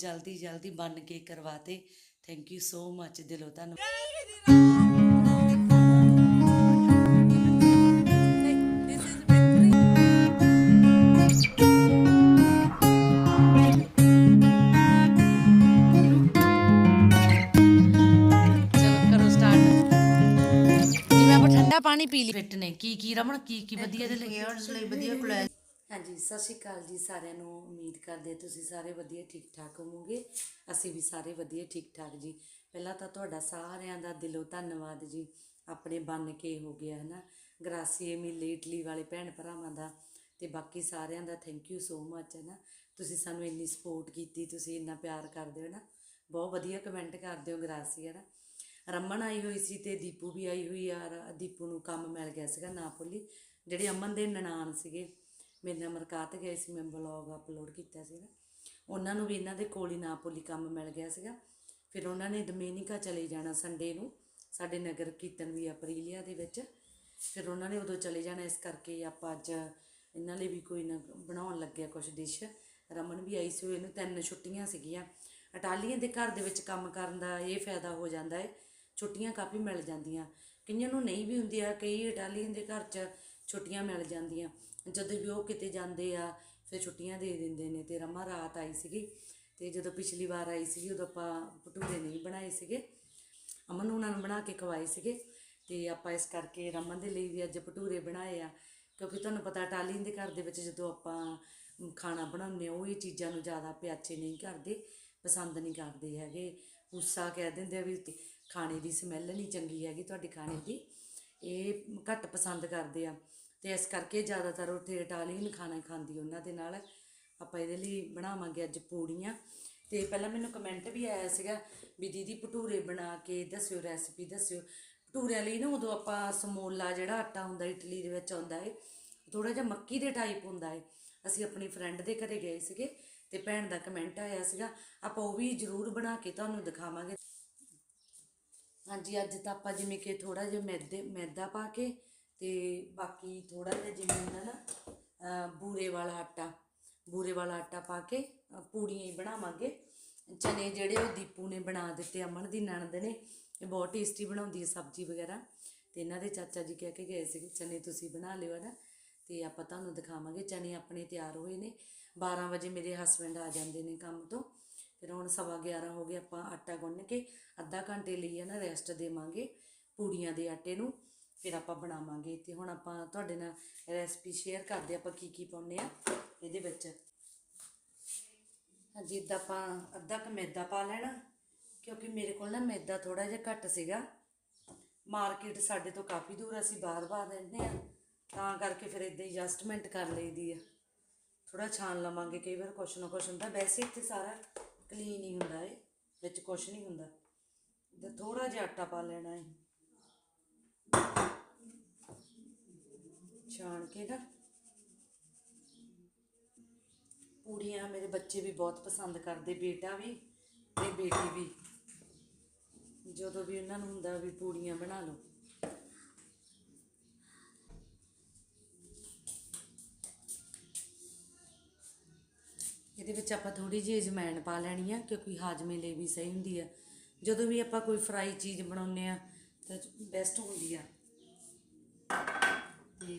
ਜਲਦੀ ਜਲਦੀ ਬਣ ਕੇ ਕਰਵਾਤੇ ਥੈਂਕ ਯੂ ਸੋ ਮੱਚ ਦਿਲੋਂ ਧੰਨਵਾਦ ਚਲੋ ਕਰੋ ਸਟਾਰਟ ਜਿਵੇਂ ਆਪਾਂ ਠੰਡਾ ਪਾਣੀ ਪੀ ਲਈ ਫਿੱਟ ਨੇ ਕੀ ਕੀ ਰਮਣ ਕੀ ਕੀ ਵਧੀਆ ਦੇ ਲਈ ਹੇਅਰਸ ਲਈ ਵਧੀਆ ਕੋਲੈਜ ਹਾਂਜੀ, ਸਤਿ ਸ਼੍ਰੀ ਅਕਾਲ ਜੀ ਸਾਰਿਆਂ ਨੂੰ। ਉਮੀਦ ਕਰਦੇ ਤੁਸੀਂ ਸਾਰੇ ਵਧੀਆ ਠੀਕ ਠਾਕ ਹੋਵੋਗੇ। ਅਸੀਂ ਵੀ ਸਾਰੇ ਵਧੀਆ ਠੀਕ ਠਾਕ ਜੀ। ਪਹਿਲਾਂ ਤਾਂ ਤੁਹਾਡਾ ਸਾਰਿਆਂ ਦਾ ਦਿਲੋਂ ਧੰਨਵਾਦ ਜੀ। ਆਪਣੇ ਬਣ ਕੇ ਹੋ ਗਿਆ ਹੈ ਨਾ ਗ੍ਰਾਸੀਏ ਮਿਲੇ ਇਟਲੀ ਵਾਲੇ ਭੈਣ ਭਰਾਵਾਂ ਦਾ ਤੇ ਬਾਕੀ ਸਾਰਿਆਂ ਦਾ ਥੈਂਕ ਯੂ ਸੋ ਮੱਚ ਹੈ ਨਾ ਤੁਸੀਂ ਸਾਨੂੰ ਇੰਨੀ ਸਪੋਰਟ ਕੀਤੀ, ਤੁਸੀਂ ਇੰਨਾ ਪਿਆਰ ਕਰਦੇ ਹੋ ਨਾ ਬਹੁਤ ਵਧੀਆ ਕਮੈਂਟ ਕਰਦੇ ਹੋ ਗ੍ਰਾਸੀਆ ਨਾ ਰਮਨ ਆਈ ਹੋਈ ਸੀ ਤੇ ਦੀਪੂ ਵੀ ਆਈ ਹੋਈ ਆ। ਦੀਪੂ ਨੂੰ ਕੰਮ ਮਿਲ ਗਿਆ ਸੀਗਾ ਨਾ ਭੁੱਲੀ ਜਿਹੜੇ ਅਮਨ ਦੇ ਨਨਾਣ ਸੀਗੇ। ਮੇਰੇ ਨਾਲ ਮਰਕਾਤ ਗਏ ਸੀ, ਮੈਂ ਬਲੌਗ ਅਪਲੋਡ ਕੀਤਾ ਸੀਗਾ। ਉਹਨਾਂ ਨੂੰ ਵੀ ਇਹਨਾਂ ਦੇ ਕੋਲ ਹੀ ਨਾਪੋਲੀ ਕੰਮ ਮਿਲ ਗਿਆ ਸੀਗਾ। ਫਿਰ ਉਹਨਾਂ ਨੇ ਡੋਮੇਨਿਕਾ ਚਲੇ ਜਾਣਾ ਸੰਡੇ ਨੂੰ, ਸਾਡੇ ਨਗਰ ਕੀਰਤਨ ਵੀ ਅਪਰੀਲੀਆ ਦੇ ਵਿੱਚ। ਫਿਰ ਉਹਨਾਂ ਨੇ ਉਦੋਂ ਚਲੇ ਜਾਣਾ, ਇਸ ਕਰਕੇ ਆਪਾਂ ਅੱਜ ਇਹਨਾਂ ਲਈ ਵੀ ਕੋਈ ਨਾ ਬਣਾਉਣ ਲੱਗਿਆ ਕੁਝ ਡਿਸ਼ ਰਮਨ ਵੀ ਆਈ ਸੀ ਇਹਨੂੰ ਤਿੰਨ ਛੁੱਟੀਆਂ ਸੀਗੀਆਂ। ਇਟਾਲੀਅਨ ਦੇ ਘਰ ਦੇ ਵਿੱਚ ਕੰਮ ਕਰਨ ਦਾ ਇਹ ਫਾਇਦਾ ਹੋ ਜਾਂਦਾ ਹੈ ਛੁੱਟੀਆਂ ਕਾਫੀ ਮਿਲ ਜਾਂਦੀਆਂ। ਕਈਆਂ ਨੂੰ ਨਹੀਂ ਵੀ ਹੁੰਦੀ ਆ ਕਈ ਇਟਾਲੀਅਨ ਦੇ ਘਰ 'ਚ ਛੁੱਟੀਆਂ ਮਿਲ ਜਾਂਦੀਆਂ। ਜਦੋਂ ਵੀ ਉਹ ਕਿਤੇ ਜਾਂਦੇ ਆ, ਫਿਰ ਛੁੱਟੀਆਂ ਦੇ ਦਿੰਦੇ ਨੇ ਤੇ ਰਮਾ ਰਾਤ ਆਈ ਸੀਗੀ ਤੇ ਜਦੋਂ ਪਿਛਲੀ ਵਾਰ ਆਈ ਸੀਗੀ, ਉਦੋਂ ਆਪਾਂ ਭਟੂਰੇ ਨਹੀਂ ਬਣਾਏ ਸੀਗੇ। ਅਮਨ ਨੂੰ ਉਹਨਾਂ ਨੂੰ ਬਣਾ ਕੇ ਖਵਾਏ ਸੀਗੇ ਤੇ ਆਪਾਂ ਇਸ ਕਰਕੇ ਰਮਨ ਦੇ ਲਈ ਵੀ ਅੱਜ ਭਟੂਰੇ ਬਣਾਏ ਆ। ਕਿਉਂਕਿ ਤੁਹਾਨੂੰ ਪਤਾ ਇਟਾਲੀਅਨ ਦੇ ਘਰ ਦੇ ਵਿੱਚ ਜਦੋਂ ਆਪਾਂ ਖਾਣਾ ਬਣਾਉਂਦੇ ਆ ਉਹ ਇਹ ਚੀਜ਼ਾਂ ਨੂੰ ਜ਼ਿਆਦਾ ਪਿਆਚੇ ਨਹੀਂ ਕਰਦੇ, ਪਸੰਦ ਨਹੀਂ ਕਰਦੇ ਹੈਗੇ। ਗੁੱਸਾ ਕਹਿ ਦਿੰਦੇ ਆ ਵੀ ਖਾਣੇ ਦੀ ਸਮੈਲ ਨਹੀਂ ਚੰਗੀ ਹੈਗੀ, ਤੁਹਾਡੇ ਖਾਣੇ ਦੀ। ਇਹ ਘੱਟ ਪਸੰਦ ਕਰਦੇ ਆ। ਤੇ ਇਸ ਕਰਕੇ ਜ਼ਿਆਦਾਤਰ ਉੱਥੇ ਇਟਾਲੀਅਨ ਖਾਣਾ ਖਾਂਦੀ ਉਹਨਾਂ ਦੇ ਨਾਲ। ਆਪਾਂ ਇਹਦੇ ਲਈ ਬਣਾਵਾਂਗੇ ਅੱਜ ਪੂੜੀਆਂ। ਤੇ ਪਹਿਲਾਂ ਮੈਨੂੰ ਕਮੈਂਟ ਵੀ ਆਇਆ ਸੀਗਾ ਵੀ ਦੀਦੀ ਭਟੂਰੇ ਬਣਾ ਕੇ ਦੱਸਿਓ ਰੈਸਪੀ ਦੱਸਿਓ। ਭਟੂਰਿਆਂ ਲਈ ਨਾ ਉਦੋਂ ਆਪਾਂ ਸਮੋਲਾ ਜਿਹੜਾ ਆਟਾ ਹੁੰਦਾ ਇਟਲੀ ਦੇ ਵਿੱਚ ਆਉਂਦਾ ਹੈ ਥੋੜਾ ਜਿਹਾ ਮੱਕੀ ਦੇ ਟਾਈਪ ਹੁੰਦਾ ਏ। ਅਸੀਂ ਆਪਣੀ ਫਰੈਂਡ ਦੇ ਘਰੇ ਗਏ ਸੀਗੇ ਤੇ ਭੈਣ ਦਾ ਕਮੈਂਟ ਆਇਆ ਸੀਗਾ, ਆਪਾਂ ਉਹ ਵੀ ਜ਼ਰੂਰ ਬਣਾ ਕੇ ਤੁਹਾਨੂੰ ਦਿਖਾਵਾਂਗੇ। ਹਾਂਜੀ, ਅੱਜ ਤਾਂ ਆਪਾਂ ਜਿਵੇਂ ਕਿ ਥੋੜਾ ਜਿਹਾ ਮੈਦੇ, ਮੈਦਾ ਪਾ ਕੇ ਤੇ ਬਾਕੀ ਥੋੜਾ ਜਿਹਾ ਜਿਵੇਂ ਹੁੰਦਾ ਨਾ ਬੂਰੇ ਵਾਲਾ ਆਟਾ, ਬੂਰੇ ਵਾਲਾ ਆਟਾ ਪਾ ਕੇ ਪੂੜੀਆਂ ਹੀ ਬਣਾਵਾਂਗੇ। ਚਨੇ ਜਿਹੜੇ ਉਹ ਦੀਪੂ ਨੇ ਬਣਾ ਦਿੱਤੇ, ਅਮਨ ਦੀ ਨਣਦ ਨੇ, ਇਹ ਬਹੁਤ ਟੇਸਟੀ ਬਣਾਉਂਦੀ ਹੈ ਸਬਜ਼ੀ ਵਗੈਰਾ। ਤੇ ਇਹਨਾਂ ਦੇ ਚਾਚਾ ਜੀ ਕਹਿ ਕੇ ਗਏ ਸੀ ਚਨੇ ਤੁਸੀਂ ਬਣਾ ਲਿਓ ਨਾ ਤੇ ਆਪਾਂ ਤੁਹਾਨੂੰ ਦਿਖਾਵਾਂਗੇ, ਚਨੇ ਆਪਣੇ ਤਿਆਰ ਹੋਏ ਨੇ। 12 ਵਜੇ ਮੇਰੇ ਹਸਬੰਡ ਆ ਜਾਂਦੇ ਨੇ ਕੰਮ ਤੋਂ। ਫਿਰ ਹੁਣ ਸਵਾ 11 ਹੋ ਗਏ, ਆਪਾਂ ਆਟਾ ਗੁੰਨ ਕੇ ਅੱਧਾ ਘੰਟੇ ਲਈ ਹੈ ਨਾ ਰੈਸਟ ਦੇਵਾਂਗੇ ਪੂੜੀਆਂ ਦੇ ਆਟੇ ਨੂੰ। ਫਿਰ ਆਪਾਂ ਬਣਾਵਾਂਗੇ ਤੇ ਹੁਣ ਆਪਾਂ ਤੁਹਾਡੇ ਨਾਲ ਰੈਸਪੀ ਸ਼ੇਅਰ ਕਰਦੇ ਆਪਾਂ ਕੀ ਕੀ ਪਾਉਂਦੇ ਆ ਇਹਦੇ ਵਿੱਚ। ਹਾਂਜੀ, ਇੱਦਾਂ ਆਪਾਂ ਅੱਧਾ ਕੁ ਮੈਦਾ ਪਾ ਲੈਣਾ, ਕਿਉਂਕਿ ਮੇਰੇ ਕੋਲ ਨਾ ਮੈਦਾ ਥੋੜਾ ਜਿਹਾ ਘੱਟ ਸੀਗਾ। ਮਾਰਕੀਟ ਸਾਡੇ ਤੋਂ ਕਾਫੀ ਦੂਰ ਅਸੀਂ ਬਾਰ-ਬਾਰ ਰਹਿੰਦੇ ਆ ਤਾਂ ਕਰਕੇ ਫਿਰ ਇਦਾਂ ਹੀ ਐਡਜਸਟਮੈਂਟ ਕਰ ਲਈਦੀ ਆ। ਥੋੜਾ ਛਾਣ ਲਵਾਂਗੇ, ਕਈ ਵਾਰ ਕੁਛ ਨਾ ਕੁਛ ਹੁੰਦਾ, ਵੈਸੇ ਇੱਥੇ ਸਾਰਾ ਕਲੀਨ ਹੀ ਹੁੰਦਾ ਏ ਵਿੱਚ ਕੁਛ ਨਹੀਂ ਹੁੰਦਾ। ਤੇ ਥੋੜਾ ਜਿਹਾ ਆਟਾ ਪਾ ਲੈਣਾ ਏ ਛਾਣ ਕੇ ਨਾ ਪੂੜੀਆਂ ਮੇਰੇ ਬੱਚੇ ਵੀ ਬਹੁਤ ਪਸੰਦ ਕਰਦੇ, ਬੇਟਾ ਵੀ ਤੇ ਬੇਟੀ ਵੀ। ਜਦੋਂ ਵੀ ਉਹਨਾਂ ਨੂੰ ਹੁੰਦਾ ਵੀ ਪੂੜੀਆਂ ਬਣਾ ਲਓ। ਇਹਦੇ ਵਿੱਚ ਆਪਾਂ ਥੋੜੀ ਜਿਹੀ ਅਜਵਾਇਣ ਪਾ ਲੈਣੀ ਆ, ਕਿਉਂਕਿ ਹਾਜ਼ਮੇ ਲਈ ਵੀ ਸਹੀ ਹੁੰਦੀ ਆ। ਜਦੋਂ ਵੀ ਆਪਾਂ ਕੋਈ ਫਰਾਈ ਚੀਜ਼ ਬਣਾਉਂਦੇ ਆ, ਤਾਂ ਬੈਸਟ ਹੁੰਦੀ ਆ। ਤੇ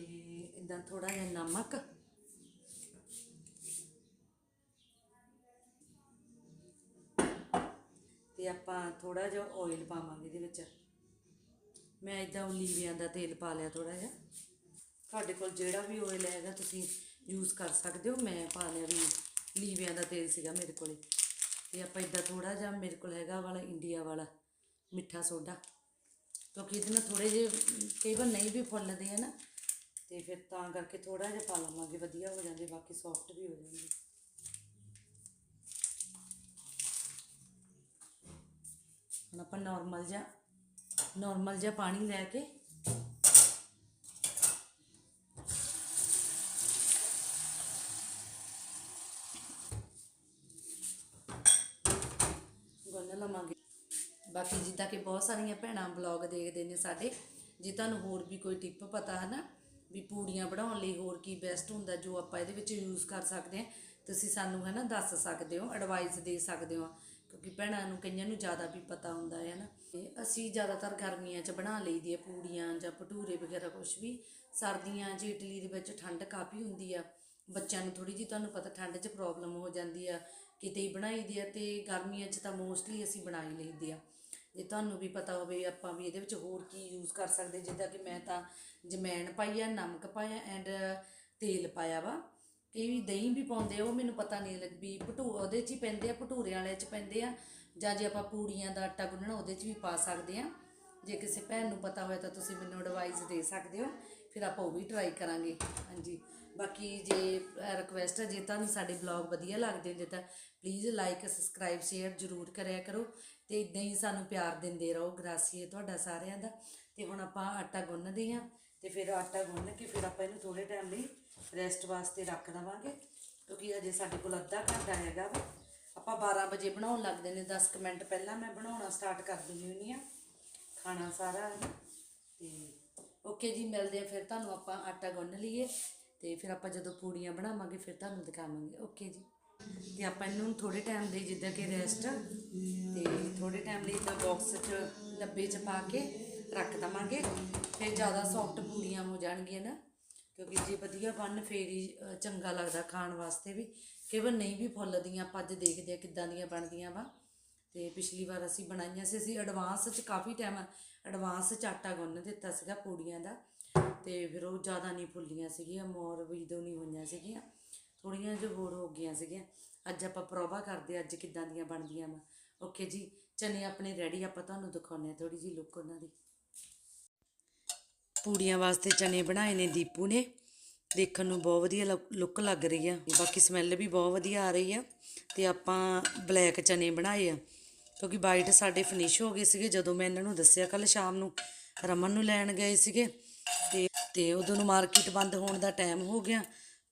ਇਦਾਂ ਥੋੜਾ ਜਿਹਾ ਨਮਕ। ਤੇ ਆਪਾਂ ਥੋੜਾ ਜਿਹਾ ਆਇਲ ਪਾਵਾਂਗੇ ਇਹਦੇ ਵਿੱਚ। ਮੈਂ ਇਦਾਂ ਓਲੀਵਿਆਂ ਦਾ ਤੇਲ ਪਾ ਲਿਆ ਥੋੜਾ ਜਿਹਾ। ਤੁਹਾਡੇ ਕੋਲ ਜਿਹੜਾ ਵੀ ਆਇਲ ਹੈਗਾ ਤੁਸੀਂ ਯੂਜ਼ ਕਰ ਸਕਦੇ ਹੋ। ਮੈਂ ਪਾ ਲਿਆ ਵੀ ਲੀਵਿਆਂ ਦਾ ਤੇਲ ਸੀਗਾ ਮੇਰੇ ਕੋਲੇ। ਤੇ ਆਪਾਂ ਇਦਾਂ ਥੋੜਾ ਜਿਹਾ ਮੇਰੇ ਕੋਲ ਹੈਗਾ ਵਾਲਾ, ਇੰਡੀਆ ਵਾਲਾ ਮਿੱਠਾ ਸੋਡਾ। ਕਿਉਂਕਿ ਇਹਦੇ ਨਾਲ ਥੋੜੇ ਜਿਹੇ, ਕਈ ਵਾਰ ਨਹੀਂ ਵੀ ਫੁੱਲਦੇ ਆ ਨਾ ਤੇ ਫਿਰ ਤਾਂ ਕਰਕੇ ਥੋੜਾ ਜਿਹਾ ਪਾ ਲਵਾਂਗੇ, ਵਧੀਆ ਹੋ ਜਾਂਦੇ, ਬਾਕੀ ਸੌਫਟ ਵੀ ਹੋ ਜਾਂਦੇ। ਹੁਣ ਆਪਾਂ ਨਾਰਮਲ ਜਿਹਾ ਨਾਰਮਲ ਜਿਹਾ ਪਾਣੀ ਲੈ ਕੇ ਗੁੰਨ ਲਵਾਂਗੇ। ਬਾਕੀ ਜਿੱਦਾਂ ਕਿ ਬਹੁਤ ਸਾਰੀਆਂ ਭੈਣਾਂ ਬਲੌਗ ਦੇਖਦੇ ਨੇ ਸਾਡੇ, ਜੇ ਤੁਹਾਨੂੰ ਹੋਰ ਵੀ ਕੋਈ ਟਿਪ ਪਤਾ ਹੈ ਨਾ ਵੀ ਪੂੜੀਆਂ ਬਣਾਉਣ ਲਈ ਹੋਰ ਕੀ ਬੈਸਟ ਹੁੰਦਾ ਜੋ ਆਪਾਂ ਇਹਦੇ ਵਿੱਚ ਯੂਜ਼ ਕਰ ਸਕਦੇ ਹਾਂ, ਤੁਸੀਂ ਸਾਨੂੰ ਹੈ ਨਾ ਦੱਸ ਸਕਦੇ ਹੋ ਐਡਵਾਈਸ ਦੇ ਸਕਦੇ ਹੋ, ਕਿਉਂਕਿ ਭੈਣਾਂ ਨੂੰ ਕਈਆਂ ਨੂੰ ਜ਼ਿਆਦਾ ਵੀ ਪਤਾ ਹੁੰਦਾ ਹੈ ਨਾ ਤੇ ਅਸੀਂ ਜ਼ਿਆਦਾਤਰ ਗਰਮੀਆਂ 'ਚ ਬਣਾ ਲਈਦੀ ਆ ਪੂੜੀਆਂ ਜਾਂ ਭਟੂਰੇ ਵਗੈਰਾ ਕੁਝ ਵੀ, ਸਰਦੀਆਂ 'ਚ ਇਟਲੀ ਦੇ ਵਿੱਚ ਠੰਡ ਕਾਫੀ ਹੁੰਦੀ ਆ, ਬੱਚਿਆਂ ਨੂੰ ਥੋੜੀ ਜਿਹੀ ਤੁਹਾਨੂੰ ਪਤਾ ਠੰਡ 'ਚ ਪ੍ਰੋਬਲਮ ਹੋ ਜਾਂਦੀ ਆ, ਕਿਤੇ ਹੀ ਬਣਾਈ ਦੀ ਆ ਤੇ ਗਰਮੀਆਂ 'ਚ ਤਾਂ ਮੋਸਟਲੀ ਅਸੀਂ ਬਣਾ ਹੀ ਲਈਦੀ ਆ। ਜੇ ਤੁਹਾਨੂੰ ਵੀ ਪਤਾ ਹੋਵੇ ਆਪਾਂ ਵੀ ਇਹਦੇ ਵਿੱਚ ਹੋਰ ਕੀ ਯੂਜ਼ ਕਰ ਸਕਦੇ, ਜਿੱਦਾਂ ਕਿ ਮੈਂ ਤਾਂ ਜਮੈਣ ਪਾਈ ਆ, ਨਮਕ ਪਾਇਆ ਐਂਡ ਤੇਲ ਪਾਇਆ ਵਾ। ਕਈ ਵੀ ਦਹੀਂ ਵੀ ਪਾਉਂਦੇ ਆ, ਉਹ ਮੈਨੂੰ ਪਤਾ ਨਹੀਂ ਲੱਗ, ਵੀ ਭਟੂ, ਉਹਦੇ 'ਚ ਹੀ ਪੈਂਦੇ ਆ, ਭਟੂਰੇ ਵਾਲੇ 'ਚ ਪੈਂਦੇ ਆ। ਜਾਂ ਜੇ ਆਪਾਂ ਪੂੜੀਆਂ ਦਾ ਆਟਾ ਗੁੰਨਣਾ, ਉਹਦੇ 'ਚ ਵੀ ਪਾ ਸਕਦੇ ਆ। ਜੇ ਕਿਸੇ ਭੈਣ ਨੂੰ ਪਤਾ ਹੋਇਆ ਤਾਂ ਤੁਸੀਂ ਮੈਨੂੰ ਐਡਵਾਈਸ ਦੇ ਸਕਦੇ ਹੋ, ਫਿਰ ਆਪਾਂ ਉਹ ਵੀ ਟਰਾਈ ਕਰਾਂਗੇ। ਹਾਂਜੀ। ਬਾਕੀ ਜੇ ਰਿਕਵੈਸਟ ਹੈ ਜੇ ਤੁਹਾਨੂੰ ਸਾਡੇ ਬਲੌਗ ਵਧੀਆ ਲੱਗਦੇ ਨੇ, ਤਾਂ ਪਲੀਜ਼ ਲਾਈਕ ਸਬਸਕ੍ਰਾਈਬ ਸ਼ੇਅਰ ਜ਼ਰੂਰ ਕਰਿਆ ਕਰੋ। ਤੇ ਇਦਾਂ ਹੀ ਸਾਨੂੰ ਪਿਆਰ ਦਿੰਦੇ ਰਹੋ ਗ੍ਰਾਸੀਏ ਤੁਹਾਡਾ ਸਾਰਿਆਂ ਦਾ। ਤੇ ਹੁਣ ਆਪਾਂ ਆਟਾ ਗੁੰਨਦੇ ਹਾਂ ਤੇ ਫਿਰ ਆਟਾ ਗੁੰਨ ਕੇ ਫਿਰ ਆਪਾਂ ਇਹਨੂੰ ਥੋੜੇ ਟਾਈਮ ਲਈ ਰੈਸਟ ਵਾਸਤੇ ਰੱਖ ਦੇਵਾਂਗੇ, ਕਿਉਂਕਿ ਅਜੇ ਸਾਡੇ ਕੋਲ ਅੱਧਾ ਘੰਟਾ ਹੈਗਾ ਵਾ। ਆਪਾਂ 12 ਵਜੇ ਬਣਾਉਣ ਲੱਗਦੇ ਨੇ 10 ਕੁ ਮਿੰਟ ਪਹਿਲਾਂ ਮੈਂ ਬਣਾਉਣਾ ਸਟਾਰਟ ਕਰ ਦਿੰਦੀ ਹੁੰਦੀ ਆ ਖਾਣਾ ਸਾਰਾ ਹੈ ਤੇ ਓਕੇ ਜੀ, ਮਿਲਦੇ ਆ ਫਿਰ ਤੁਹਾਨੂੰ ਆਪਾਂ ਆਟਾ ਗੁੰਨ ਲਈਏ ਤੇ ਫਿਰ ਆਪਾਂ ਜਦੋਂ ਪੂੜੀਆਂ ਬਣਾਵਾਂਗੇ ਫਿਰ ਤੁਹਾਨੂੰ ਦਿਖਾਵਾਂਗੇ। ਓਕੇ ਜੀ। ਤੇ ਆਪਾਂ ਇਹਨੂੰ ਥੋੜੇ ਟਾਈਮ ਲਈ ਜਿੱਦਾਂ ਕਿ ਰੈਸਟ ਤੇ ਥੋੜੇ ਟਾਈਮ ਲਈ ਤਾਂ ਬਾਕਸ 'ਚ ਡੱਬੇ 'ਚ ਪਾ ਕੇ ਰੱਖ ਦਵਾਂਗੇ। ਫਿਰ ਜ਼ਿਆਦਾ ਸੌਫਟ ਪੂੜੀਆਂ ਹੋ ਜਾਣਗੀਆਂ ਨਾ, ਕਿਉਂਕਿ ਜੇ ਵਧੀਆ ਬਣ ਫੇਰ ਹੀ ਚੰਗਾ ਲੱਗਦਾ ਖਾਣ ਵਾਸਤੇ ਵੀ। ਕੇਵਲ ਨਹੀਂ ਵੀ ਫੁੱਲਦੀਆਂ ਆਪਾਂ ਅੱਜ ਦੇਖਦੇ ਆ ਕਿੱਦਾਂ ਦੀਆਂ ਬਣਦੀਆਂ ਵਾ। ਤੇ ਪਿਛਲੀ ਵਾਰ ਅਸੀਂ ਬਣਾਈਆਂ ਸੀ, ਅਸੀਂ ਐਡਵਾਂਸ 'ਚ ਕਾਫੀ ਟਾਈਮ ਐਡਵਾਂਸ 'ਚ ਆਟਾ ਗੁੰਨ ਦਿੱਤਾ ਸੀਗਾ ਪੂੜੀਆਂ ਦਾ। ਤੇ ਫਿਰ ਉਹ ਜ਼ਿਆਦਾ ਨਹੀਂ ਫੁੱਲੀਆਂ ਸੀਗੀਆਂ, ਮੋਰ ਵੀ ਦੋ ਨਹੀਂ ਹੋਈਆਂ ਸੀਗੀਆਂ। ਥੋੜੀਆਂ ਜਿਹਾ ਹੋਰ ਹੋ ਗਈਆਂ ਸੀਗੀਆਂ। ਅੱਜ ਆਪਾਂ ਪ੍ਰੋਵਾ ਕਰਦੇ ਅੱਜ ਕਿੱਦਾਂ ਦੀਆਂ ਬਣਦੀਆਂ ਵਾ। ਓਕੇ ਜੀ, ਚਨੇ ਆਪਣੇ ਰੈਡੀ ਆਪਾਂ ਤੁਹਾਨੂੰ ਦਿਖਾਉਂਦੇ ਆ ਥੋੜੀ ਜੀ ਲੁੱਕ ਉਹਨਾਂ ਦੀ। ਪੂੜੀਆਂ ਵਾਸਤੇ ਚਨੇ ਬਣਾਏ ਨੇ ਦੀਪੂ ਨੇ। ਦੇਖਣ ਨੂੰ ਬਹੁਤ ਵਧੀਆ ਲੁੱਕ ਲੱਗ ਰਹੀ ਆ। ਬਾਕੀ ਸਮੈਲ ਵੀ ਬਹੁਤ ਵਧੀਆ ਆ ਰਹੀ ਆ। ਤੇ ਆਪਾਂ ਬਲੈਕ ਚਨੇ ਬਣਾਏ ਆ। ਕਿਉਂਕਿ ਵਾਈਟ ਸਾਡੇ ਫਿਨਿਸ਼ ਹੋ ਗਏ ਸੀਗੇ, ਜਦੋਂ ਮੈਂ ਇਹਨਾਂ ਨੂੰ ਦੱਸਿਆ ਕੱਲ ਸ਼ਾਮ ਨੂੰ, ਰਮਨ ਨੂੰ ਲੈਣ ਗਏ ਸੀਗੇ। ਤੇ ਤੇ ਉਦੋਂ ਨੂੰ ਮਾਰਕੀਟ ਬੰਦ ਹੋਣ ਦਾ ਟਾਈਮ ਹੋ ਗਿਆ।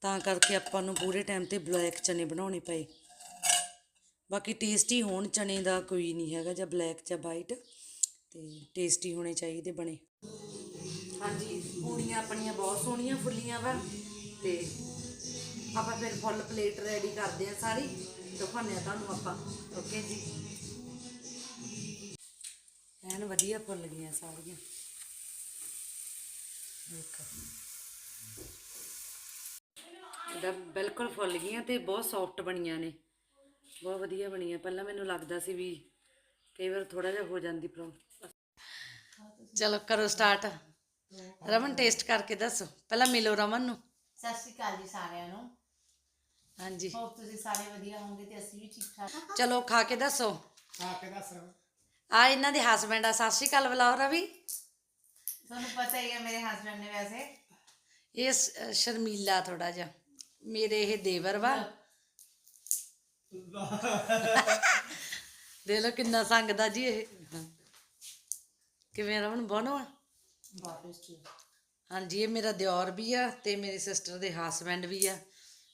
ਤਾਂ ਕਰਕੇ ਆਪਾਂ ਨੂੰ ਪੂਰੇ ਟਾਈਮ ਤੇ ਬਲੈਕ ਚਨੇ ਬਣਾਉਣੇ ਪਏ। ਬਾਕੀ ਟੇਸਟੀ ਹੋਣ ਚਨੇ ਦਾ ਕੋਈ ਨਹੀਂ ਹੈਗਾ, ਜਾਂ ਬਲੈਕ ਜਾਂ ਵਾਈਟ ਤੇ ਟੇਸਟੀ ਹੋਣੇ ਚਾਹੀਦੇ ਬਣੇ। ਹਾਂਜੀ, ਪੂੜੀਆਂ ਆਪਣੀਆਂ ਬਹੁਤ ਸੋਹਣੀਆਂ ਫੁੱਲੀਆਂ ਵਾ, ਤੇ ਆਪਾਂ ਫਿਰ ਫੁੱਲ ਪਲੇਟ ਰੈਡੀ ਕਰਦੇ ਆ ਸਾਰੀ, ਦਿਖਾਉਂਦੇ ਆ ਤੁਹਾਨੂੰ ਆਪਾਂ ਓਕੇ ਜੀ? ਐਨ ਵਧੀਆ ਫੁੱਲ ਗਈਆਂ ਸਾਰੀਆਂ। ਦੇਖੋ ਇਹਦਾ ਬਿਲਕੁਲ ਫੁੱਲ ਗਈਆਂ ਤੇ ਬਹੁਤ ਸੌਫਟ ਬਣੀਆਂ ਨੇ। ਬਹੁਤ ਵਧੀਆ ਬਣੀਆਂ। ਪਹਿਲਾਂ ਮੈਨੂੰ ਲੱਗਦਾ ਸੀ ਵੀ ਕਈ ਵਾਰ ਥੋੜਾ ਜਿਹਾ ਹੋ ਜਾਂਦੀ ਪ੍ਰੋਬਲਮ ਚਲੋ ਕਰੋ ਸਟਾਰਟ ਰਮਨ ਟੇਸਟ ਕਰਕੇ ਦੱਸੋ। ਪਹਿਲਾਂ ਮਿਲੋ ਰਮਨ ਨੂੰ। ਸਤਿ ਸ਼੍ਰੀ ਅਕਾਲ ਜੀ ਸਾਰਿਆਂ ਨੂੰ। ਹਾਂਜੀ। ਹੋਪ ਤੁਸੀਂ ਸਾਰੇ ਵਧੀਆ ਹੋਵੋਗੇ ਤੇ ਅਸੀਂ ਵੀ ਠੀਕ ਠਾਕ। ਚਲੋ ਖਾ ਕੇ ਦੱਸੋ। ਖਾ ਕੇ ਦੱਸ ਆ ਇਹਨਾਂ ਦੇ ਹਸਬੈਂਡ ਆ। ਸਤਿ ਸ਼੍ਰੀ ਅਕਾਲ ਬੁਲਾਓ ਰਵੀ। ਤੁਹਾਨੂੰ ਪਤਾ ਹੀ ਹੈ ਮੇਰੇ ਹਸਬੰਡ ਨੇ ਵੈਸੇ। ਇਹ ਸ਼ਰਮੀਲਾ ਥੋੜਾ ਜਿਹਾ। ਮੇਰੇ ਇਹ ਦੇਵਰ ਵਾ। ਦੇਖ ਲਓ ਕਿੰਨਾ ਸੰਗਦਾ ਜੀ ਇਹ। ਕਿਵੇਂ ਬਹੁਤ ਟੇਸਟੀ ਹਾਂਜੀ ਇਹ ਮੇਰਾ ਦਿਓਰ ਵੀ ਆ ਤੇ ਮੇਰੀ ਸਿਸਟਰ ਦੇ ਹਸਬੈਂਡ ਵੀ ਆ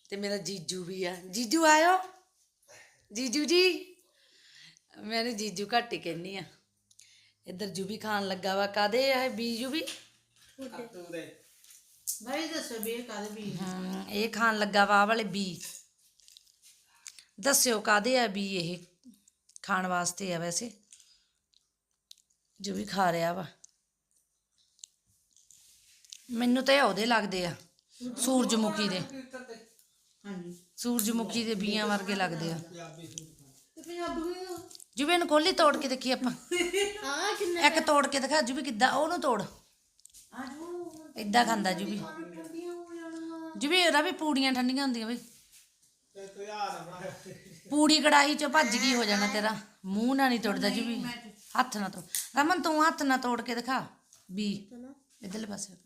ਤੇ ਮੇਰਾ ਜੀਜੂ ਵੀ ਆ। ਜੀਜੂ ਆਇਓ। ਜੀਜੂ ਜੀ ਮੈਨੂੰ ਜੀਜੂ ਘੱਟ ਹੀ ਕਹਿੰਨੀ ਆ। ਇੱਧਰ ਜੂ ਵੀ ਖਾਣ ਲੱਗਾ ਵਾ। ਕਾਦੇ ਆ ਇਹ? ਬੀਜੂ ਵੀ? ਤੂੰ ਦੇ। ਦੱਸੋ ਵੀ ਇਹ ਹਮ, ਖਾਣ ਲੱਗਾ ਵਾ ਆਹ ਵਾਲੇ ਬੀ ਦੱਸਿਓ ਕਾਦੇ ਆ ਬੀ ਇਹ ਖਾਣ ਵਾਸਤੇ ਆ ਵੈਸੇ? ਜੋ ਵੀ ਖਾ ਰਿਹਾ ਵਾ। ਮੈਨੂੰ ਤਾਂ ਇਹ ਉਹਦੇ ਲੱਗਦੇ ਆ ਸੂਰਜਮੁਖੀ ਦੇ। ਹਾਂਜੀ। ਸੂਰਜਮੁਖੀ ਦੇ ਬੀਆਂ ਵਰਗੇ ਲੱਗਦੇ ਆ। ਤੇ ਪੰਜਾਬੀ ਜੁਬੇ ਨੂੰ ਖੋਲੀ ਤੋੜ ਕੇ ਦੇਖੀ ਆਪਾਂ। ਕਿੰਨਾ ਇੱਕ ਤੋੜ ਕੇ ਦਿਖਾ ਜੁਬੀ ਕਿੱਦਾਂ ਉਹਨੂੰ ਤੋੜ। ਆਜੋ। ਇਦਾਂ ਖਾਂਦਾ ਜੁਬੀ। ਠੰਡੀਆਂ ਹੋ ਜਾਣੀਆਂ ਜੁਬੀ ਉਹਦਾ ਵੀ ਪੂੜੀਆਂ ਠੰਡੀਆਂ ਹੁੰਦੀਆਂ ਬਈ। ਪੂੜੀ ਕੜਾਹੀ ਚੋਂ ਭੱਜ ਗਈ, ਹੋ ਜਾਣਾ ਤੇਰਾ। ਮੂੰਹ ਨਾਲ ਨਹੀਂ ਤੋੜਦਾ ਜੀ ਵੀ ਹੱਥ ਨਾਲ ਤੋੜ ਰਮਨ, ਤੂੰ ਹੱਥ ਨਾਲ ਤੋੜ ਕੇ ਦਿਖਾ। ਵੀ ਇਧਰਲੇ ਪਾਸੇ।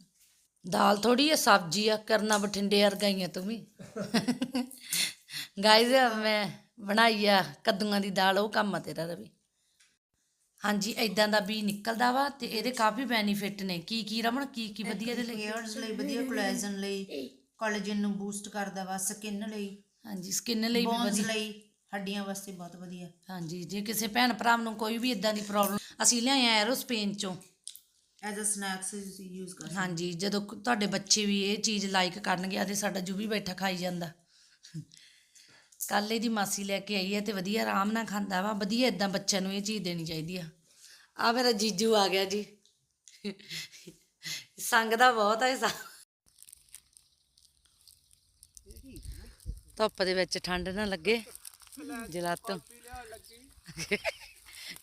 ਦਾਲ ਥੋੜੀ ਹੈ ਸਬਜ਼ੀ ਆ, ਕਰਨਾ ਬਠਿੰਡੇ ਵਰਗਾ ਹੀ ਤੂੰ ਵੀ। ਗਾਇਜ਼, ਮੈਂ ਬਣਾਈ ਆ, ਕੱਦੂਆਂ ਦੀ ਦਾਲ, ਉਹ ਕੰਮ ਆ ਤੇਰਾ ਰਵੀ ਹਾਂਜੀ ਇਦਾਂ ਦਾ ਵੀ ਨਿਕਲਦਾ ਵਾ ਤੇ ਇਹਦੇ ਕਾਫੀ ਬੈਨੀਫਿਟ ਨੇ। ਕੀ ਕੀ ਰਮਨ ਕੀ ਕੀ ਵਧੀਆ ਇਹਦੇ ਲਈ? ਹੇਅਰਸ ਲਈ ਵਧੀਆ ਕੋਲੇਜਨ ਲਈ ਕੋਲੇਜਨ ਨੂੰ ਬੂਸਟ ਕਰਦਾ ਵਾ ਸਕਿਨ ਲਈ। ਹਾਂਜੀ ਸਕਿਨ ਲਈ ਵੀ ਬੋਨਸ ਵਧੀਆ। ਲਈ ਹੱਡੀਆਂ ਵਾਸਤੇ ਬਹੁਤ ਵਧੀਆ। ਹਾਂਜੀ ਜੇ ਕਿਸੇ ਭੈਣ ਭਰਾ ਨੂੰ ਕੋਈ ਵੀ ਇਦਾਂ ਦੀ ਪ੍ਰੋਬਲਮ ਅਸੀਂ ਲਿਆਏ ਆ ਐਰੋਸਪੇਨ ਚੋਂ। ਐਜ਼ ਅ ਸਨੈਕਸ ਯੂਜ਼ ਕਰ ਹਾਂਜੀ ਜਦੋਂ ਕ- ਤੁਹਾਡੇ ਬੱਚੇ ਵੀ ਇਹ ਚੀਜ਼ ਲਾਈਕ ਕਰਨਗੇ ਆਦੇ ਸਾਡਾ ਜੂ ਵੀ ਬੈਠਾ ਖਾਈ ਜਾਂਦਾ। ਕੱਲ ਇਹਦੀ ਮਾਸੀ ਲੈ ਕੇ ਆਈ ਹੈ ਤੇ ਵਧੀਆ ਆਰਾਮ ਨਾਲ ਖਾਂਦਾ ਵਾ ਵਧੀਆ ਇਦਾਂ ਬੱਚਿਆਂ ਨੂੰ ਇਹ ਚੀਜ਼ ਦੇਣੀ ਚਾਹੀਦੀ ਆ। ਆ ਮੇਰਾ ਜੀਜੂ ਆ ਗਿਆ ਜੀ। ਸੰਗ ਦਾ ਬਹੁਤ ਹੈ ਸਾ ਧੁੱਪ ਦੇ ਵਿੱਚ ਠੰਡ ਨਾ ਲੱਗੇ ਜਲਾਤੋਂ।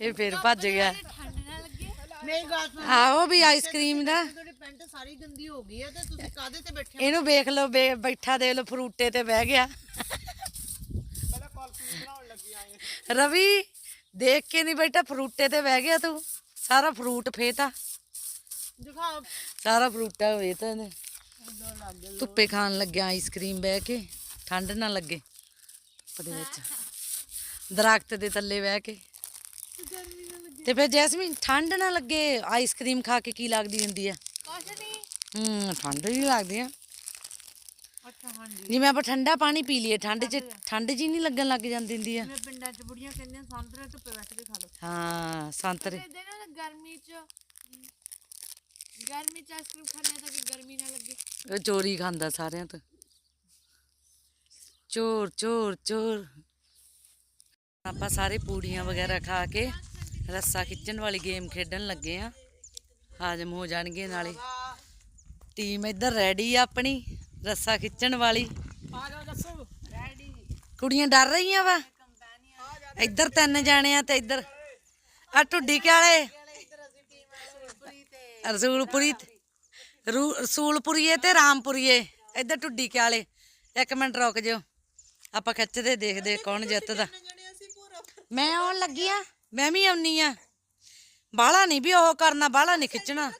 ਇਹ ਫਿਰ ਭੱਜ ਗਿਆ। ਮੇਰੀ ਗੱਲ ਸੁਣ। ਆਹੋ ਵੀ ਆਈਸਕ੍ਰੀਮ ਦਾ। ਤੁਹਾਡੀ ਪੈਂਟ ਸਾਰੀ ਗੰਦੀ ਹੋ ਗਈ ਹੈ ਤੇ ਤੁਸੀਂ ਕਾਦੇ ਤੇ ਬੈਠੇ ਇਹਨੂੰ ਵੇਖ ਲਓ ਬੇ- ਬੈਠਾ ਦੇ ਲਓ ਫਰੂਟੇ ਤੇ ਬਹਿ ਗਿਆ ਪਹਿਲਾਂ ਕੁਲਫੀ ਬਣਾਉਣ ਲੱਗੀ ਆਏ ਰਵੀ ਦੇਖ ਕੇ ਨਹੀਂ ਬੈਠਾ ਫਰੂਟੇ ਤੇ ਬਹਿ ਗਿਆ ਤੂੰ। ਸਾਰਾ ਫਰੂਟ ਫੇਤਾ। ਦਿਖਾਓ। ਸਾਰਾ ਫਰੂਟਾ ਵੇਤਾ ਨੇ ਧੁੱਪੇ ਖਾਣ ਲੱਗਿਆ ਆਈਸਕ੍ਰੀਮ ਬਹਿ ਕੇ। ਠੰਡ ਨਾ ਲੱਗੇ ਧੁੱਪ ਦੇ ਵਿੱਚ। ਦਰਖਤ ਦੇ ਥੱਲੇ ਬਹਿ ਕੇ। ਤੇ ਫਿਰ ਜੈਸਮੀਨ ਠੰਡ ਨਾ ਲੱਗੇ। ਆਈਸਕ੍ਰੀਮ ਖਾ ਕੇ ਕੀ ਲੱਗਦੀ ਹੁੰਦੀ ਆ? ਕੁਛ ਨਹੀਂ ਹੂੰ ਠੰਡ ਹੀ ਲੱਗਦੀ ਆ। ਅੱਛਾ ਹਾਂਜੀ ਜਿਵੇਂ ਆਪਾਂ ਠੰਡਾ ਪਾਣੀ ਪੀ ਲਈਏ ਠੰਡ 'ਚ ਠੰਡ ਜੀ ਨਹੀਂ ਲੱਗਣ ਲੱਗ ਜਾਂਦੀ ਹੁੰਦੀ ਆ। ਮੈਂ ਪਿੰਡਾਂ 'ਚ ਬੁੜੀਆਂ ਕਹਿੰਦੀਆਂ ਸੰਤਰੇ ਧੁੱਪੇ ਬੈਠ ਕੇ ਖਾ ਲਓ। ਹਾਂ ਸੰਤਰੇ। ਇਹਦੇ ਨਾਲ ਗਰਮੀ ਚ ਗਰਮੀ ਚ ਆਈਸਕ੍ਰੀਮ ਖਾਣੇ ਤਾਂ ਕਿ ਗਰਮੀ ਨਾ ਲੱਗੇ। ਉਹ ਚੋਰੀ ਖਾਂਦਾ ਸਾਰਿਆਂ ਤੋਂ। ਚੋਰ ਚੋਰ ਚੋਰ। ਆਪਾਂ ਸਾਰੇ ਪੂੜੀਆਂ ਵਗੈਰਾ ਖਾ ਕੇ ਰੱਸਾ ਖਿੱਚਣ ਵਾਲੀ ਗੇਮ ਖੇਡਣ ਲੱਗੇ ਆ। ਹਾਜ਼ਮ ਹੋ ਜਾਣਗੇ ਨਾਲੇ। ਟੀਮ ਇੱਧਰ ਰੈਡੀ ਆ ਆਪਣੀ। ਰੱਸਾ ਖਿੱਚਣ ਵਾਲੀ। ਆ ਜਾ ਦੱਸੋ। ਕੁੜੀਆਂ ਡਰ ਰਹੀਆਂ ਵਾ? ਇੱਧਰ ਤਿੰਨ ਜਾਣੇ ਆ ਤੇ ਇੱਧਰ। ਆ ਢੁੱਡੀ ਕਾਲੇ ਰਸੂਲਪੁਰੀ ਤੇ- ਰੂ- ਰਸੂਲਪੁਰੀਏ ਤੇ ਰਾਮਪੁਰੀਏ। ਇੱਧਰ ਢੁੱਡੀ ਕਾਲੇ ਇੱਕ ਮਿੰਟ ਰੁਕ ਜਿਓ। ਆਪਾਂ ਖਿੱਚਦੇ ਦੇਖਦੇ ਕੌਣ ਜਿੱਤਦਾ। ਮੈਂ ਆਉਣ ਲੱਗੀ ਆ। ਮੈਂ ਵੀ ਆਉਣੀ ਆ। ਬਾਹਲਾ ਨਹੀਂ ਵੀ ਉਹ ਕਰਨਾ ਬਾਹਲਾ ਨਹੀਂ ਖਿੱਚਣਾ।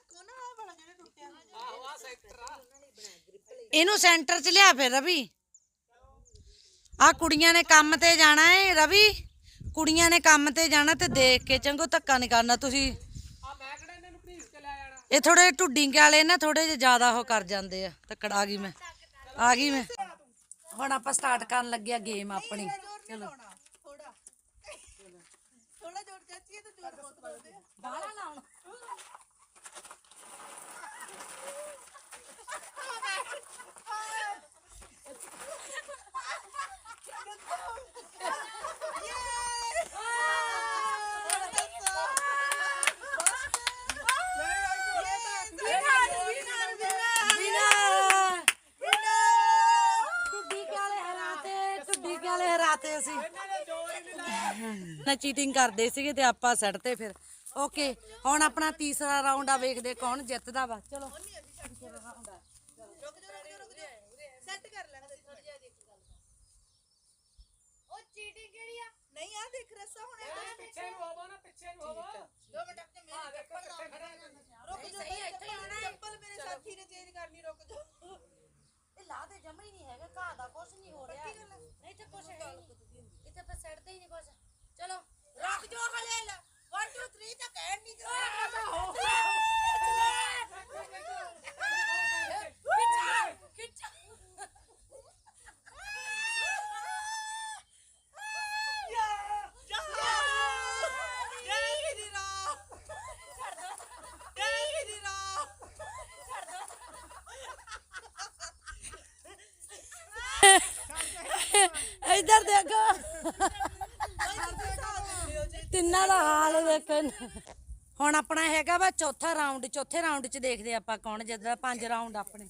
ਇਹਨੂੰ ਸੈਂਟਰ 'ਚ ਲਿਆ ਫਿਰ ਰਵੀ। ਆ ਕੁੜੀਆਂ ਨੇ ਕੰਮ ਤੇ ਜਾਣਾ ਏ ਰਵੀ। ਕੁੜੀਆਂ ਨੇ ਕੰਮ ਤੇ ਜਾਣਾ ਤੇ ਦੇਖ ਕੇ ਚੰਗੋ ਧੱਕਾ ਨਹੀਂ ਕਰਨਾ ਤੁਸੀਂ। ਆ ਮੈਂ ਕਿਹੜਾ ਇਹਨਾਂ ਨੂੰ ਭਰੀਸ ਕੇ ਲੈ ਜਾਣਾ ਇਹ ਥੋੜੇ ਢੁੱਡਿੰਗ ਵਾਲੇ ਨਾ ਥੋੜੇ ਜਿਹਾ ਜ਼ਿਆਦਾ ਉਹ ਕਰ ਜਾਂਦੇ ਆ। ਧੱਕੜ ਆ ਗਈ ਮੈਂ। ਆ ਗਈ ਮੈਂ। ਹੁਣ ਆਪਾਂ ਸਟਾਰਟ ਕਰਨ ਲੱਗਿਆ ਗੇਮ ਆਪਣੀ। ਚਲੋ ਥੋੜਾ ਜੋਰ ਚਾਚੀ ਤੇ ਜੋਰ ਬਹੁਤ ਬੋਲਦੇ ਆ। ਬਾਹਲਾ ਲਾਉਣਾ ਟੁੱਡੀ ਕਾਲੇ ਹਰਾਤੇ ਟੁੱਡੀ ਕਾਲੇ ਹਰਾਤੇ ਅਸੀਂ ਨਾ ਚੀਟਿੰਗ ਕਰਦੇ ਸੀਗੇ ਤੇ ਆਪਾਂ ਸੱਟਤੇ ਫਿਰ। ਓਕੇ ਹੁਣ ਆਪਣਾ ਤੀਸਰਾ ਰਾਉਂਡ ਆ, ਵੇਖਦੇ ਕੌਣ ਜਿੱਤਦਾ ਵਾ। ਚਲੋ ਸੈੱਟ ਕਰ ਲੈਣਾ ਥੋੜੀ ਜਿਹਾ ਦੇਖ ਗੱਲ ਉਹ ਚੀਟਿੰਗ ਕਿਹੜੀ ਆ ਨਹੀਂ ਆ ਦੇਖ ਰਸਾ ਹੁਣ ਪਿੱਛੇ ਨੂੰ ਹੋਵੋ ਨਾ ਪਿੱਛੇ ਨੂੰ ਹੋਵੋ ਦੋ ਮਿੰਟ ਤੇ ਮੇਰੇ ਚੱਪਲ ਰੁਕ ਜਾ ਸਹੀ ਇੱਥੇ ਆਉਣਾ ਚੱਪਲ ਮੇਰੇ ਸਾਥੀ ਨੇ ਚੇਂਜ ਕਰਨੀ ਰੁਕ ਜਾ ਇਹ ਜਮਣੀ ਨਹੀਂ ਹੈਗਾ ਘਾਹ ਦਾ ਕੁਝ ਨਹੀਂ ਹੋ ਰਿਹਾ। ਨਹੀਂ ਤੇ ਕੁਝ ਹੈ ਨਹੀਂ ਇੱਥੇ ਆਪਾਂ ਸੱਟਦੇ ਹੀ ਨਹੀਂ ਕੁਝ ਚਲੋ ਰੁਕ ਜਾ ਹਲੇ। 1 2 3 ਤਾਂ ਕਹਿਣ ਨਹੀਂ ਇੱਧਰ ਦੇਖੋ। ਤਿੰਨਾਂ ਦਾ ਹਾਲ ਦੇਖਣ ਹੁਣ ਆਪਣਾ ਹੈਗਾ ਵਾ ਚੌਥਾ ਰਾਉਂਡ ਚੌਥੇ ਰਾਉਂਡ 'ਚ ਦੇਖਦੇ ਆਪਾਂ ਕੌਣ ਜਿੱਦਾਂ ਪੰਜ ਰਾਉਂਡ ਆਪਣੇ।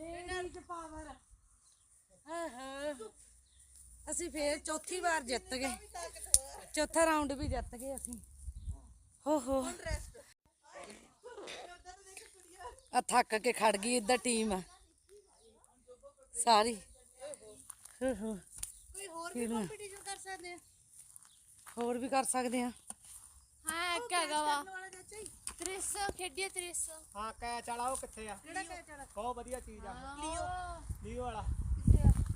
ਲੇਡੀਜ਼ ਪਾਵਰ ਅਸੀਂ ਫੇਰ ਚੌਥੀ ਵਾਰ ਜਿੱਤ ਗਏ। ਚੌਥਾ ਰਾਉਂਡ ਵੀ ਜਿੱਤ ਗਏ ਅਸੀਂ। ਹੋ ਹੋ। ਆ ਥੱਕ ਕੇ ਖੜ ਗਈ ਇੱਧਰ ਟੀਮ ਆ ਸਾਰੀ। ਹੋ ਹੋ। ਕੋਈ ਹੋਰ ਵੀ ਕੰਪੀਟੀਸ਼ਨ ਕਰ ਸਕਦੇ ਆ? ਹੋਰ ਵੀ ਕਰ ਸਕਦੇ ਆ। ਹਾਂ ਇੱਕ ਹੈਗਾ ਵਾ। ਵਾਲਾ ਚਾਚਾ ਜੀ ਤ੍ਰਿਸ। ਖੇਡੀਏ ਤ੍ਰਿਸ ਹਾਂ ਕੈਚ ਵਾਲਾ ਉਹ ਕਿੱਥੇ ਆ? ਕਿਹੜਾ ਕੈਚ ਵਾਲਾ? ਬਹੁਤ ਵਧੀਆ ਚੀਜ਼ ਆ। ਲਿਓ ਲੀਓ ਵਾਲਾ।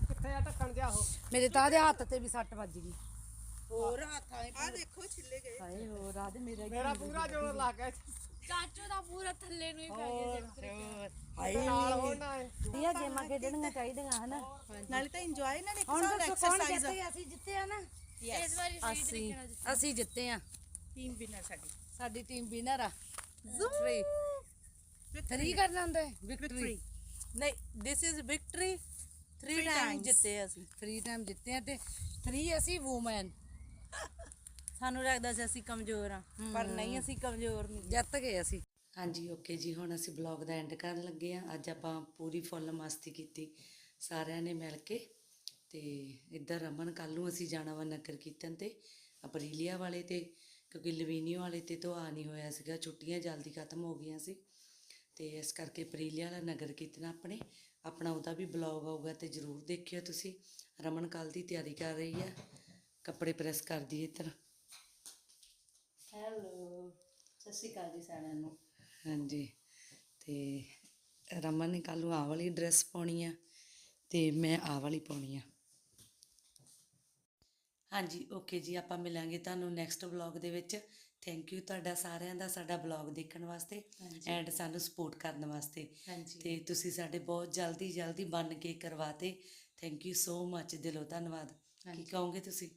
ਕਿੱਥੇ ਆ? ਢੱਕਣ ਜਿਹਾ ਉਹ? ਮੇਰੇ ਤਾਂ ਦੇ ਹੱਥ ਤੇ ਵੀ ਸੱਟ ਵੱਜ ਗਈ। ਹੋਰ ਹੱਥਾਂ ਆ ਦੇਖੋ ਛਿੱਲੇ ਗਏ। ਹਾਏ ਹੋਰ ਆ ਮੇਰਾ ਮੇਰਾ ਪੂਰਾ ਜੋਰ ਲੱਗ ਗਿਆ। ਚਾਚੂ ਦਾ ਪੂਰਾ ਥੱਲੇ ਨੂੰ ਹੀ ਪੈ ਗਿਆ ਜੰਤਰ ਹਾਏ। ਨਾਲ ਹੋਣਾ ਹੈ ਵਧੀਆ ਗੇਮਾਂ ਖੇਡਣੀਆਂ ਚਾਹੀਦੀਆਂ ਹਨਾ? ਨਾਲੇ ਤਾਂ ਇੰਜੋਏ ਨਾਲ ਇੱਕ ਹੁਣ ਸਾਲ ਐਕਸਰਸਾਈਜ਼ ਜਿੱਤੇ ਅਸੀਂ ਜਿੱਤੇ ਆ ਨਾ? ਇਸ ਵਾਰੀ ਅਸੀਂ ਅਸੀਂ ਜਿੱਤੇ। ਆ। ਟੀਮ ਵਿਨਰ ਸਾਡੀ। ਸਾਡੀ ਟੀਮ ਵਿਨਰ ਆ। ਵਿਕਟਰੀ ਥਰੀ ਕਰਨਾ ਹੁੰਦਾ ਵਿਕਟਰੀ ਨਹੀਂ ਦਿਸ ਇਜ਼ ਵਿਕਟਰੀ 3 ਟਾਈਮ ਜਿੱਤੇ ਅਸੀਂ। ਥਰੀ ਟਾਈਮ ਜਿੱਤੇ ਆ ਤੇ ਥਰੀ ਅਸੀਂ ਵੂਮਨ ਸਾਨੂੰ ਲੱਗਦਾ ਸੀ ਅਸੀਂ ਕਮਜ਼ੋਰ ਆ ਪਰ ਨਹੀਂ ਅਸੀਂ ਕਮਜ਼ੋਰ ਨਹੀਂ। ਜਿੱਤ ਗਏ ਅਸੀਂ। ਹਾਂਜੀ ਓਕੇ ਜੀ ਹੁਣ ਅਸੀਂ ਬਲੌਗ ਦਾ ਐਂਡ ਕਰਨ ਲੱਗੇ ਆ। ਅੱਜ ਆਪਾਂ ਪੂਰੀ ਫੁੱਲ ਮਸਤੀ ਕੀਤੀ ਸਾਰਿਆਂ ਨੇ ਮਿਲ ਕੇ। ਤੇ ਇੱਧਰ ਰਮਨ ਕੱਲ ਨੂੰ ਅਸੀਂ ਜਾਣਾ ਵਾ ਨਗਰ ਕੀਰਤਨ ਤੇ ਅਪਰੀਲੀਆ ਵਾਲੇ ਤੇ। ਕਿਉਂਕਿ ਲਵੀਨੀਓ ਵਾਲੇ ਤੇ ਤੋਂ ਆ ਨਹੀਂ ਹੋਇਆ ਸੀਗਾ ਛੁੱਟੀਆਂ ਜਲਦੀ ਖਤਮ ਹੋ ਗਈਆਂ ਸੀ। ਤੇ ਇਸ ਕਰਕੇ ਅਪਰੀਲੀਆ ਵਾਲਾ ਨਗਰ ਕੀਰਤਨ ਆਪਣੇ ਆਪਣਾ ਉਹਦਾ ਵੀ ਬਲੌਗ ਆਊਗਾ ਤੇ ਜਰੂਰ ਦੇਖਿਓ ਤੁਸੀਂ। ਰਮਨ ਕੱਲ ਦੀ ਤਿਆਰੀ ਕਰ ਰਹੀ ਆ ਕੱਪੜੇ ਪ੍ਰੈਸ ਕਰਦੀ ਹੈ ਇੱਧਰ। ਹੈਲੋ ਸਤਿ ਸ਼੍ਰੀ ਅਕਾਲ ਜੀ ਸਾਰਿਆਂ ਨੂੰ। ਹਾਂਜੀ ਤੇ ਰਮਨ ਨੇ ਕੱਲ ਨੂੰ ਆਹ ਵਾਲੀ ਡਰੈਸ ਪਾਉਣੀ ਆ ਤੇ ਮੈਂ ਆਹ ਵਾਲੀ ਪਾਉਣੀ ਆ। ਹਾਂਜੀ ਓਕੇ ਜੀ ਆਪਾਂ ਮਿਲਾਂਗੇ ਤੁਹਾਨੂੰ ਨੈਕਸਟ ਵਲੌਗ ਦੇ ਵਿੱਚ। ਥੈਂਕ ਯੂ ਤੁਹਾਡਾ ਸਾਰਿਆਂ ਦਾ ਸਾਡਾ ਵਲੌਗ ਦੇਖਣ ਵਾਸਤੇ ਐਂਡ ਸਾਨੂੰ ਸਪੋਰਟ ਕਰਨ ਵਾਸਤੇ। ਤੇ ਤੁਸੀਂ ਸਾਡੇ ਬਹੁਤ ਜਲਦੀ ਜਲਦੀ ਬਣ ਕੇ ਕਰਵਾਤੇ। ਥੈਂਕ ਯੂ ਸੋ ਮੱਚ ਦਿਲੋਂ ਧੰਨਵਾਦ। ਕੀ ਕਹੋਗੇ ਤੁਸੀਂ?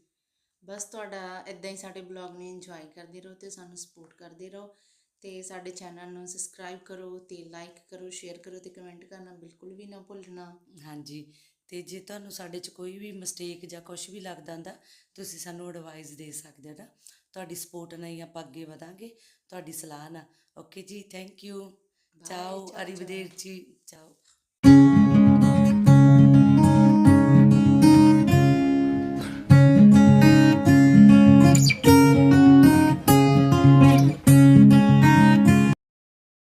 ਬਸ ਤੁਹਾਡਾ ਇਦਾਂ ਹੀ ਸਾਡੇ ਬਲੌਗ ਨੂੰ ਇੰਜੋਏ ਕਰਦੇ ਰਹੋ ਤੇ ਸਾਨੂੰ ਸਪੋਰਟ ਕਰਦੇ ਰਹੋ। ਤੇ ਸਾਡੇ ਚੈਨਲ ਨੂੰ ਸਬਸਕ੍ਰਾਈਬ ਕਰੋ ਤੇ ਲਾਈਕ ਕਰੋ ਸ਼ੇਅਰ ਕਰੋ ਤੇ ਕਮੈਂਟ ਕਰਨਾ ਬਿਲਕੁਲ ਵੀ ਨਾ ਭੁੱਲਣਾ। ਹਾਂਜੀ। ਤੇ ਜੇ ਤੁਹਾਨੂੰ ਸਾਡੇ 'ਚ ਕੋਈ ਵੀ ਮਿਸਟੇਕ ਜਾਂ ਕੁਝ ਵੀ ਲੱਗਦਾ ਹੁੰਦਾ ਤੁਸੀਂ ਸਾਨੂੰ ਐਡਵਾਈਸ ਦੇ ਸਕਦੇ ਹੋ ਨਾ। ਤੁਹਾਡੀ ਸਪੋਰਟ ਨਾਲ ਹੀ ਆਪਾਂ ਅੱਗੇ ਵਧਾਂਗੇ। ਤੁਹਾਡੀ ਸਲਾਹ ਨਾਲ। ਓਕੇ ਜੀ ਥੈਂਕ ਯੂ ਚਾਓ ਅਰੀਵਦੇਰਚੀ ਚਾਓ।